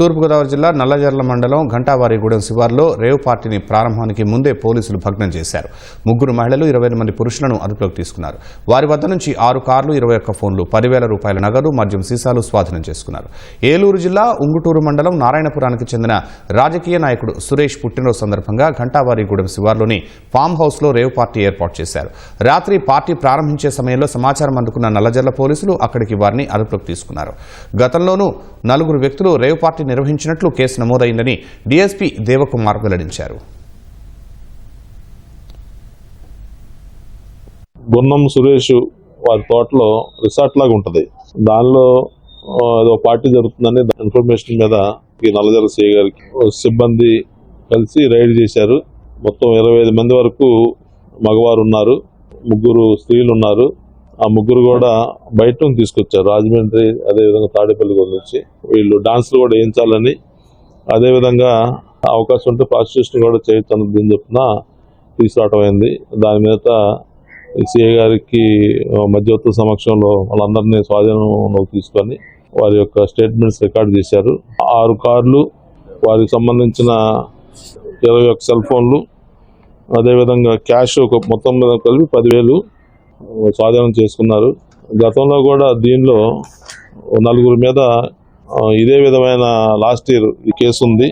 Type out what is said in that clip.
తూర్పుగోదావరి జిల్లా నల్లజర్ల మండలం ఘంటావారిగూడెం శివార్లో రేవ్ పార్టీని ప్రారంభానికి ముందే పోలీసులు భగ్నం చేశారు. ముగ్గురు మహిళలు ఇరవై మంది పురుషులను అదుపులోకి తీసుకున్నారు. వారి వద్ద నుంచి ఆరు కార్లు ఇరవై ఒక్క ఫోన్లు పదివేల రూపాయల నగదు మద్యం సీసాలు స్వాధీనం చేసుకున్నారు. ఏలూరు జిల్లా ఉంగుటూరు మండలం నారాయణపురానికి చెందిన రాజకీయ నాయకుడు సురేష్ పుట్టినరోజు సందర్భంగా ఘంటావారిగూడెం శివార్లోని ఫామ్ హౌస్లో రేవ్ పార్టీ ఏర్పాటు చేశారు. రాత్రి పార్టీ ప్రారంభించే సమయంలో సమాచారం అందుకున్న నల్లజర్ల పోలీసులు అక్కడికి వారిని అదుపులోకి తీసుకున్నారు. గతంలోనూ నలుగురు వ్యక్తులు రేవ్ పార్టీ నిర్వహించినట్లు కేసు నమోదైందని డీఎస్పీ దేవకుమార్ వెల్లడించారు. గున్నం సురేష్ వారి తోటలో రిసార్ట్ లాగా ఉంటుంది. దానిలో ఏదో పార్టీ జరుగుతుందని ఇన్ఫర్మేషన్ మీద ఈ నల్లజల సిఐ గారికి సిబ్బంది కలిసి రైడ్ చేశారు. మొత్తం ఇరవై ఐదు మంది వరకు మగవారు ఉన్నారు. ముగ్గురు స్త్రీలు ఉన్నారు. ఆ ముగ్గురు కూడా బయట నుంచి తీసుకొచ్చారు. రాజమండ్రి అదేవిధంగా తాడేపల్లి నుంచి. వీళ్ళు డాన్సులు కూడా వేయించాలని అదేవిధంగా అవకాశం ఉంటే ప్రాసిక్యూషన్ కూడా చేయొచ్చు అన్నది చెప్పిన తీసుకురావటం అయింది. దాని మీద సిఐ గారికి ఆ, మధ్యవర్తుల సమక్షంలో వాళ్ళందరినీ స్వాధీనంలోకి తీసుకొని వారి యొక్క స్టేట్మెంట్స్ రికార్డు చేశారు. ఆరు కార్లు వారికి సంబంధించిన ఇరవై ఒక్క సెల్ ఫోన్లు అదేవిధంగా క్యాష్ ఒక మొత్తం మీద కలిపి పదివేలు స్వాధీనం చేసుకున్నారు. గతంలో కూడా దీనిలో నలుగురు మీద ఇదే విధమైన లాస్ట్ ఇయర్ ఈ కేసు ఉంది.